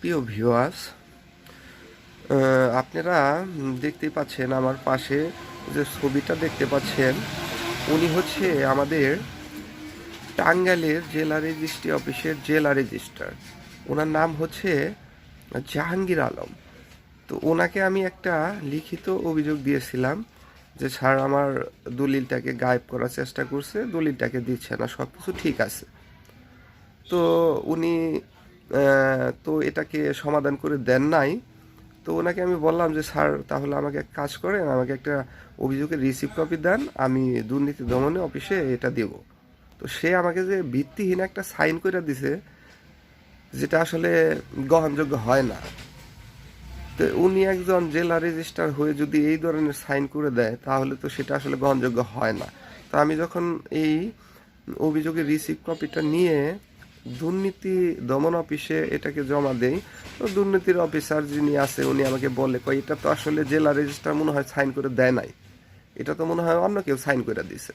প্রিয় ভিউয়ার্স আপনারা দেখতেই পাচ্ছেন আমার পাশে যে ছবিটা দেখতে পাচ্ছেন, উনি হচ্ছে আমাদের টাঙ্গাইলের জেলা রেজিস্ট্রি অফিসের জেলা রেজিস্ট্রার ওনার নাম হচ্ছে জাহাঙ্গীর আলম। তো ওনাকে আমি একটা লিখিত অভিযোগ দিয়েছিলাম যে, স্যার, আমার দলিলটাকে গায়েব করার চেষ্টা করছে, দলিলটাকে দিচ্ছে না সব কিছু ঠিক আছে। তো উনি তো এটাকে সমাধান করে দেন নাই। তো ওনাকে আমি বললাম যে, স্যার, তাহলে আমাকে এক কাজ করেন, আমাকে একটা অভিযোগের রিসিভ কপি দেন, আমি দুর্নীতি দমনে অফিসে এটা দেব। তো সে আমাকে যে ভিত্তিহীন একটা সাইন করে দিছে, যেটা আসলে গ্রহণযোগ্য হয় না। তো উনি একজন জেলা রেজিস্টার হয়ে যদি এই ধরনের সাইন করে দেয়, তাহলে তো সেটা আসলে গ্রহণযোগ্য হয় না। তো আমি যখন এই অভিযোগের রিসিভ কপিটা নিয়ে দুর্নীতি দমন অফিসে এটাকে জমা দেই। তো দুর্নীতির অফিসার যিনি আছে, উনি আমাকে বলে, কয়, এটা তো আসলে জেলা রেজিস্ট্রার মনে হয় সাইন করে দেয় নাই। এটা তো মনে হয় অন্য কেউ সাইন করে দিছে।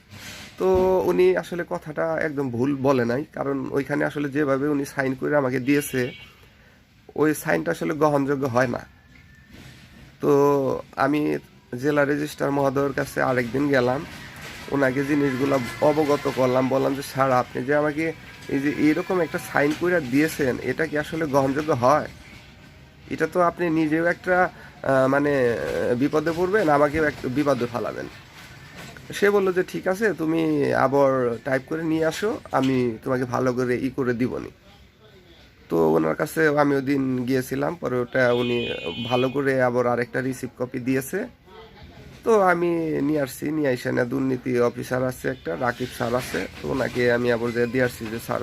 তো উনি আসলে কথাটা একদম ভুল বলে নাই, কারণ ওইখানে আসলে যেভাবে উনি সাইন করে আমাকে দিয়েছে, ওই সাইনটা আসলে গ্রহণযোগ্য হয় না। তো আমি জেলা রেজিস্ট্রার মহোদয়ের কাছে আরেকদিন গেলাম ওনাকে জিনিসগুলো অবগত করলাম, বললাম যে, স্যার, আপনি যে আমাকে এই যে এইরকম একটা সাইন করে দিয়েছেন, এটা কি আসলে গ্রহণযোগ্য হয়? এটা তো আপনি নিজেও একটা মানে বিপদে পড়বেন, আমাকেও একটা বিপদে ফালাবেন। সে বলল যে, ঠিক আছে, তুমি আবার টাইপ করে নিয়ে আসো, আমি তোমাকে ভালো করে ই করে দিবনি। তো ওনার কাছে আমি ওদিন গিয়েছিলাম, পরে ওটা উনি ভালো করে আবার আরেকটা রিসিভ কপি দিয়েছে। তো আমি নিয়ে আসছি, নিয়ে আসে না, দুর্নীতি অফিসার আছে একটা, রাকিব স্যার আছে। তো ওনাকে আমি আবার যে দিয়ে আসছি যে স্যার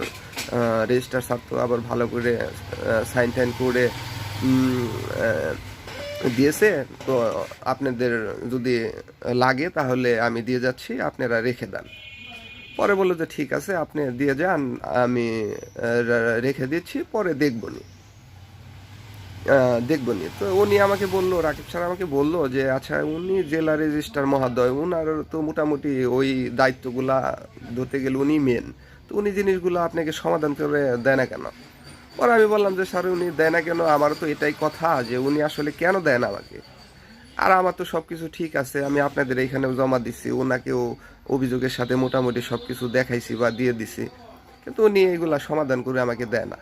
রেজিস্টার স্যার তো আবার ভালো করে সাইন টাইন করে দিয়েছে। তো আপনাদের যদি লাগে তাহলে আমি দিয়ে যাচ্ছি, আপনারা রেখে দেন। পরে বলল যে ঠিক আছে, আপনি দিয়ে যান, আমি রেখে দিচ্ছি, পরে দেখবনি আহ, দেখবনি তো উনি আমাকে বলল রাকিব স্যার আমাকে বলল যে আচ্ছা উনি জেলা রেজিস্ট্রার মহোদয় উনার তো মোটামুটি ওই দায়িত্বগুলা ধরতে গেলে উনি মেন তো উনি জিনিসগুলো আপনাকে সমাধান করে দেয় না কেন? পরে আমি বললাম যে স্যার উনি দেয় না কেন? আমার তো এটাই কথা যে উনি আসলে কেন দেয় না আমাকে? আর আমার তো সব কিছু ঠিক আছে আমি আপনাদের এইখানেও জমা দিচ্ছি ওনাকেও অভিযোগের সাথে মোটামুটি সব কিছু দেখাইছি বা দিয়ে দিছি। কিন্তু উনি এগুলা সমাধান করে আমাকে দেয় না।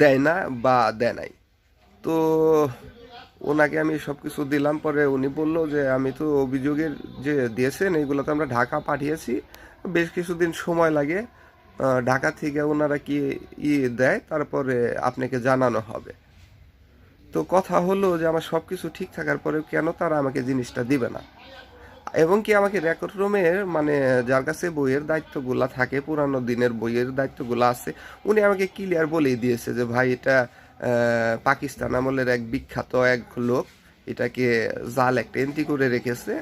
দেয় না বা দেয় নাই তো ওনাকে আমি সব কিছু দিলাম, পরে উনি বলল যে, আমি তো অভিযোগের যে দিয়েছেন এইগুলো তো আমরা ঢাকা পাঠিয়েছি। বেশ কিছুদিন সময় লাগে। ঢাকা থেকে ওনারা কি ই দেয়, তারপরে আপনাকে জানানো হবে। তো কথা হলো যে, আমার সব কিছু ঠিক থাকার পরে কেন তারা আমাকে জিনিসটা দিবে না? এবং কি আমাকে রেকর্ড রুমের মানে যার কাছে বইয়ের দায়িত্বগুলা থাকে, পুরানো দিনের বইয়ের দায়িত্বগুলো আছে, উনি আমাকে ক্লিয়ার বলেই দিয়েছে যে, ভাই, এটা পাকিস্তান আমলের এক বিখ্যাত এক লোক, এটাকে জাল একটা এন্ট্রি করে রেখেছে।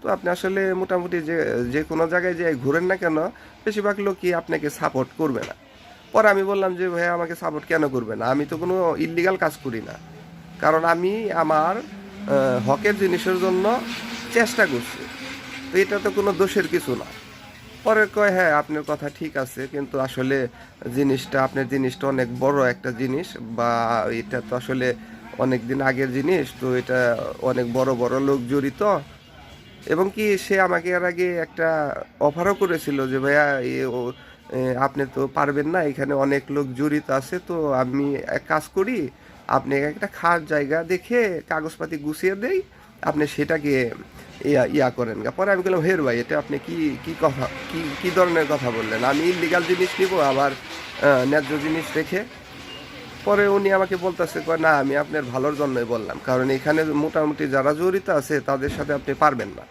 তো আপনি আসলে মোটামুটি যে যে কোনো জায়গায় যে ঘুরেন না কেন, বেশিরভাগ লোকই আপনাকে সাপোর্ট করবে না। পরে আমি বললাম যে, ভাই, আমাকে সাপোর্ট কেন করবে না? আমি তো কোনো ইলিগাল কাজ করি না। কারণ আমি আমার হকের জিনিসের জন্য চেষ্টা করছি। তো এটা তো কোনো দোষের কিছু না। পরে কয় হ্যাঁ আপনার কথা ঠিক আছে, কিন্তু আসলে জিনিসটা, আপনার জিনিসটা অনেক বড় একটা জিনিস বা এটা তো আসলে অনেক দিন আগের জিনিস, তো এটা অনেক বড় বড় লোক জড়িত। এবং কি সে আমাকে এর আগে একটা অফারও করেছিল যে, ভাইয়া, এ আপনি তো পারবেন না, এখানে অনেক লোক জড়িত আছে, তো আমি এক কাজ করি আপনি একটা খাস জায়গা দেখে কাগজপাতি গুছিয়ে দেই আপনি সেটাকে ইয়া ইয়া করেন। পরে আমি বললাম, হের ভাই, এটা আপনি কি কি কথা, কি কি ধরনের কথা বললেন? আমি ইলিগাল জিনিস নিব, আবার ন্যায্য জিনিস রেখে। পরে উনি আমাকে বলতেছে না, আমি আপনার ভালোর জন্যই বললাম, কারণ এখানে মোটামুটি যারা জড়িত আছে, তাদের সাথে আপনি পারবেন না।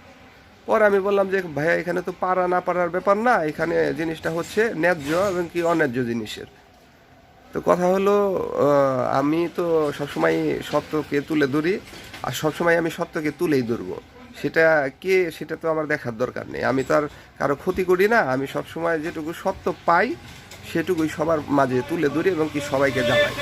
পরে আমি বললাম যে, ভাইয়া, এখানে তো পারা না পারার ব্যাপার না, এখানে জিনিসটা হচ্ছে ন্যায্য এবং কি অন্যায্য জিনিসের। তো কথা হলো আমি তো সবসময় সত্যকে তুলে ধরি, আর সবসময় আমি সত্যকে তুলেই ধরবো। সেটা কে, সেটা তো আমার দেখার দরকার নেই। আমি তো আর কারও ক্ষতি করি না। আমি সবসময় যেটুকু সত্য পাই, সেটুকুই সবার মাঝে তুলে ধরি এবং কি সবাইকে জানাই।